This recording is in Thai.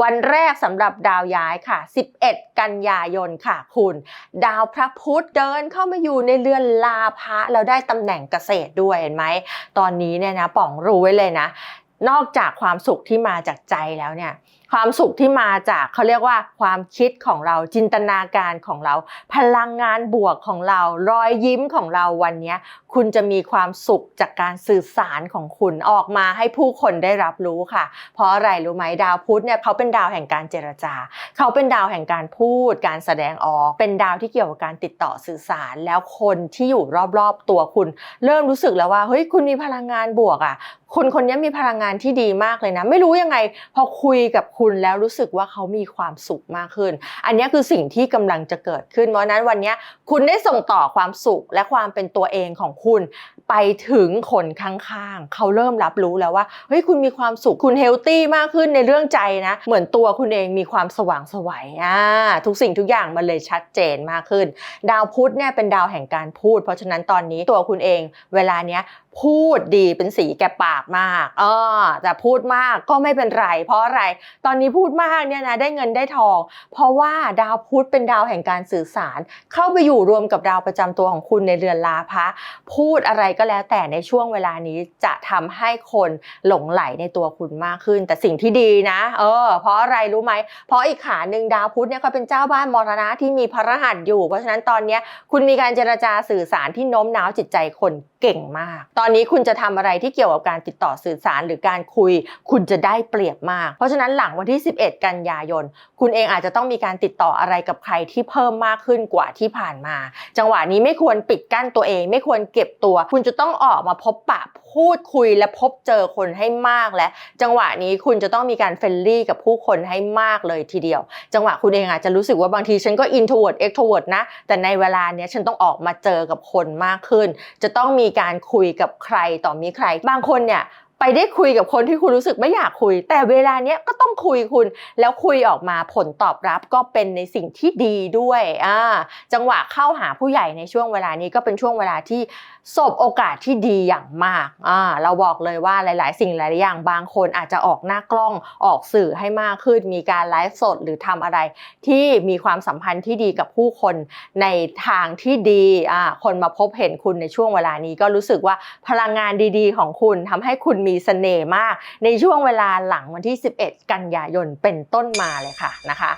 วันแรกสำหรับดาวย้ายค่ะ 11 กันยายนค่ะ คุณ ดาวพระพุธเดินเข้ามาอยู่ในเรือนลาพระแล้วได้ตำแหน่งเกษตรด้วยเห็นไหม ตอนนี้เนี่ยนะป๋องรู้ไว้เลยนะ นอกจากความสุขที่มาจากใจแล้วเนี่ย ความสุขที่มาจากเขาเรียกว่าความคิดของเราจินตนาการของเรา พลังงานบวกของเรา รอยยิ้มของเราวันนี้คุณจะมีความสุขจากการสื่อสารของคุณออกมาให้ผู้คนได้รับรู้ค่ะ เพราะอะไรรู้ไหมดาวพุธเนี่ยเขาเป็นดาวแห่งการเจรจา เขาเป็นดาวแห่งการพูด การแสดงออก เป็นดาวที่เกี่ยวกับการติดต่อสื่อสาร แล้วคนที่อยู่รอบๆตัวคุณ เริ่มรู้สึกแล้วว่าเฮ้ยคุณมีพลังงานบวกอะคนคนนี้มีพลังงานที่ดีมากเลยนะ ไม่รู้ยังไง พอคุยกับคุณุณแล้วรู้สึกว่าเขามีความสุขมากขึ้น อันนี้คือสิ่งที่กำลังจะเกิดขึ้น เพราะฉะนั้นวันนี้คุณได้ส่งต่อความสุขและความเป็นตัวเองของคุณ ไปถึงคนข้างๆ เขาเริ่มรับรู้แล้วว่าเฮ้ยคุณมีความสุขคุณเฮลตี้มากขึ้นในเรื่องใจนะ เหมือนตัวคุณเองมีความสว่างไสวัยอ่าทุกสิ่งทุกอย่างมันเลยชัดเจนมากขึ้น ดาวพุธเนี่ยเป็นดาวแห่งการพูด เพราะฉะนั้นตอนนี้ตัวคุณเอง เวลาเนี้ยพูดดีเป็นสีแก่ปากมาก เออแต่พูดมากก็ไม่เป็นไร เพราะอะไร ตอนนี้พูดมากเนี่ยนะได้เงินได้ทอง เพราะว่าดาวพุธเป็นดาวแห่งการสื่อสาร เข้าไปอยู่รวมกับดาวประจำตัวของคุณในเรือนลาภะพูดอะไรก็แล้วแต่ในช่วงเวลานี้จะทำให้คนหลงไหลในตัวคุณมากขึ้น แต่สิ่งที่ดีนะ เออ เพราะอะไรรู้ไหม เพราะอีกขาหนึ่งดาวพุธเนี่ยเขาเป็นเจ้าบ้านมรณะที่มีพระรหัสอยู่ เพราะฉะนั้นตอนนี้คุณมีการเจรจาสื่อสารที่โน้มน้าวจิตใจคนเก่งมากตอนนี้คุณจะทำอะไรที่เกี่ยวกับการติดต่อสื่อสารหรือการคุย คุณจะได้เปรียบมาก เพราะฉะนั้นหลังวันที่ 11 กันยายน คุณเองอาจจะต้องมีการติดต่ออะไรกับใครที่เพิ่มมากขึ้นกว่าที่ผ่านมา จังหวะนี้ไม่ควรปิดกั้นตัวเอง ไม่ควรเก็บตัว คุณจะต้องออกมาพบปะ พูดคุยและพบเจอคนให้มากและ จังหวะนี้คุณจะต้องมีการเฟรนลี่กับผู้คนให้มากเลยทีเดียว จังหวะคุณเองอาจจะรู้สึกว่าบางทีฉันก็อินโทรเวิร์ดเอ็กโทรเวิร์ดนะ แต่ในเวลาเนี้ยฉันต้องออกมาเจอกับคนมากขึ้น จะต้องมีการคุยกับใครต่อมีใคร บางคนเนี่ย ไปได้คุยกับคนที่คุณรู้สึกไม่อยากคุย แต่เวลาเนี้ยก็ต้องคุยคุณ แล้วคุยออกมาผลตอบรับก็เป็นในสิ่งที่ดีด้วยอ่าจังหวะเข้าหาผู้ใหญ่ในช่วงเวลานี้ก็เป็นช่วงเวลาที่สบโอกาสที่ดีอย่างมากอ่าเราบอกเลยว่าหลาย ๆ สิ่งหลาย ๆ อย่างบางคนอาจจะออกหน้ากล้องออกสื่อให้มากขึ้น มีการไลฟ์สดหรือทำอะไร ที่มีความสัมพันธ์ที่ดีกับผู้คนในทางที่ดีอ่าคนมาพบเห็นคุณในช่วงเวลานี้ก็รู้สึกว่าพลังงานดี ๆ ของคุณทำให้คุณมีเสน่ห์มากในช่วงเวลาหลังวันที่ 11 กันยายนเป็นต้นมาเลยค่ะนะคะ